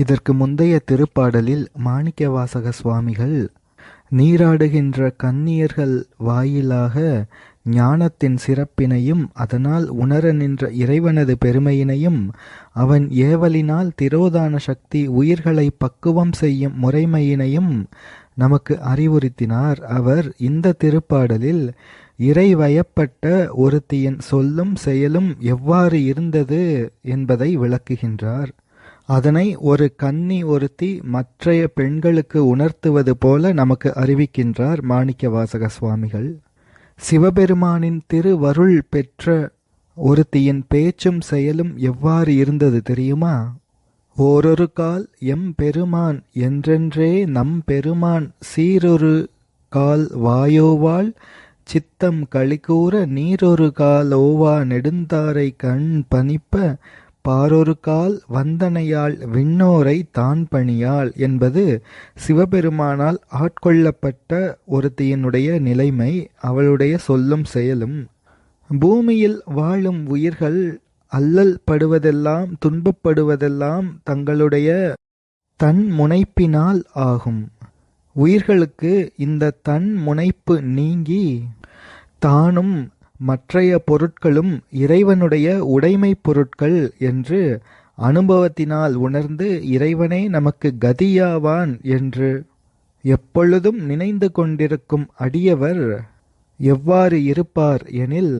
இதற்கு முந்தைய திருப்பாடலில் மாணிக்கவாசக சுவாமிகள் நீராடுகின்ற கன்னியர்கள் வாயிலாக ஞானத்தின் சிறப்பினையும் அதனால் உணர நின்ற இறைவனது பெருமையினையும் அவன் ஏவலினால் திரோதான சக்தி உயிர்களை பக்குவம் செய்யும் முறைமையினையும் நமக்கு அறிவுறுத்தினார். அவர் இந்த திருப்பாடலில் இறைவயப்பட்ட ஒருத்தியின் சொல்லும் செயலும் எவ்வாறு இருந்தது என்பதை விளக்குகின்றார். அதனை ஒரு கன்னி ஒருத்தி மற்றைய பெண்களுக்கு உணர்த்துவது போல நமக்கு அறிவிக்கின்றார் மாணிக்கவாசக சுவாமிகள். சிவபெருமானின் திருவருள் பெற்ற ஒருத்தியின் பேச்சும் செயலும் எவ்வாறு இருந்தது தெரியுமா? ஓரொரு கால் எம் பெருமான் என்றென்றே நம் பெருமான் சீரொரு கால் வாயோவாள் சித்தம் களிகூற நீரொரு கால் ஓவா நெடுந்தாரை கண் பணிப்ப பாரொருக்கால் வந்தனையால் விண்ணோரை தான் பணியாள் என்பது சிவபெருமானால் ஆட்கொள்ளப்பட்ட ஒருத்தியினுடைய நிலைமை அவளுடைய சொல்லும் செயலும். பூமியில் வாழும் உயிர்கள் அல்லல் படுவதெல்லாம் துன்பப்படுவதெல்லாம் தங்களுடைய தன் முனைப்பினால் ஆகும். உயிர்களுக்கு இந்த தன் முனைப்பு நீங்கி தானும் மற்றைய பொருட்களும் இறைவனுடைய உடைமை பொருட்கள் என்று அனுபவத்தினால் உணர்ந்து இறைவனே நமக்கு கதியாவான் என்று எப்பொழுதும் நினைந்து கொண்டிருக்கும் அடியவர் எவ்வாறு இருப்பார் எனில்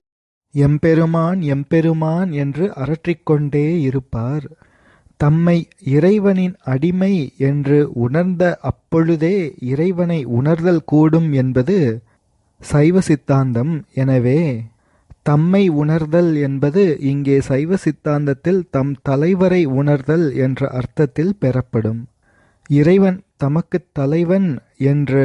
எம்பெருமான் எம்பெருமான் என்று அரற்றிக்கொண்டே இருப்பார். தம்மை இறைவனின் அடிமை என்று உணர்ந்த அப்பொழுதே இறைவனை உணர்தல் கூடும் என்பது சைவ சித்தாந்தம். எனவே தம்மை உணர்தல் என்பது இங்கே சைவ சித்தாந்தத்தில் தம் தலைவரை உணர்தல் என்ற அர்த்தத்தில் பெறப்படும். இறைவன் தமக்கு தலைவன் என்று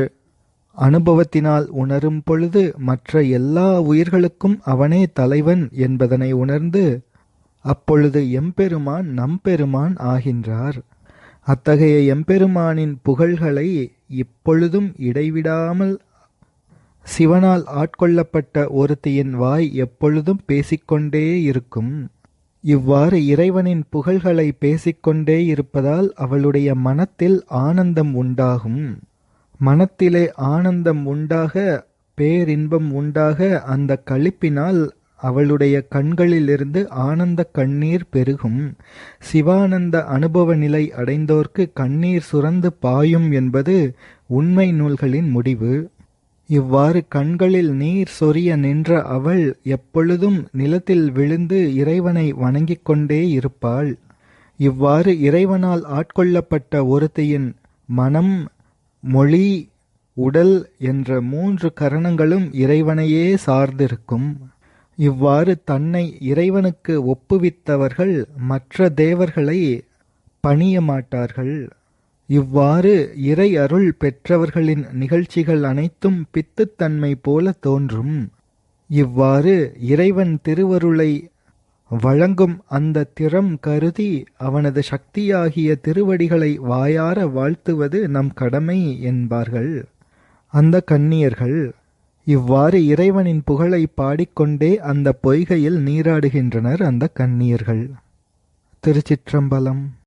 அனுபவத்தினால் உணரும் பொழுது மற்ற எல்லா உயிர்களுக்கும் அவனே தலைவன் என்பதனை உணர்ந்து அப்பொழுது எம்பெருமான் நம்பெருமான் ஆகின்றார். அத்தகைய எம்பெருமானின் புகழ்களை இப்பொழுதும் இடைவிடாமல் சிவனால் ஆட்கொள்ளப்பட்ட ஒருத்தியின் வாய் எப்பொழுதும் பேசிக்கொண்டே இருக்கும். இவ்வாறு இறைவனின் புகழ்களை பேசிக்கொண்டே இருப்பதால் அவளுடைய மனத்தில் ஆனந்தம் உண்டாகும். மனத்திலே ஆனந்தம் உண்டாக பேரின்பம் உண்டாக அந்த களிப்பினால் அவளுடைய கண்களிலிருந்து ஆனந்த கண்ணீர் பெருகும். சிவானந்த அனுபவ நிலை அடைந்தோர்க்கு கண்ணீர் சுரந்து பாயும் என்பது உண்மை நூல்களின் முடிவு. இவ்வாறு கண்களில் நீர் சொரிய நின்ற அவள் எப்பொழுதும் நிலத்தில் விழுந்து இறைவனை வணங்கிக் கொண்டே இருப்பாள். இவ்வாறு இறைவனால் ஆட்கொள்ளப்பட்ட ஒருத்தியின் மனம் மொழி உடல் என்ற மூன்று கரணங்களும் இறைவனையே சார்ந்திருக்கும். இவ்வாறு தன்னை இறைவனுக்கு ஒப்புவித்தவர்கள் மற்ற தேவர்களை பணிய மாட்டார்கள். இவ்வாறு இறை அருள் பெற்றவர்களின் நிகழ்ச்சிகள் அனைத்தும் பித்துத்தன்மை போல தோன்றும். இவ்வாறு இறைவன் திருவருளை வழங்கும் அந்த திறம் கருதி அவனது சக்தியாகிய திருவடிகளை வாயார வாழ்த்துவது நம் கடமை என்பார்கள். அந்த கன்னியர்கள் இவ்வாறு இறைவனின் புகழை பாடிக்கொண்டே அந்த பொய்கையில் நீராடுகின்றனர் அந்த கன்னியர்கள். திருச்சிற்றம்பலம்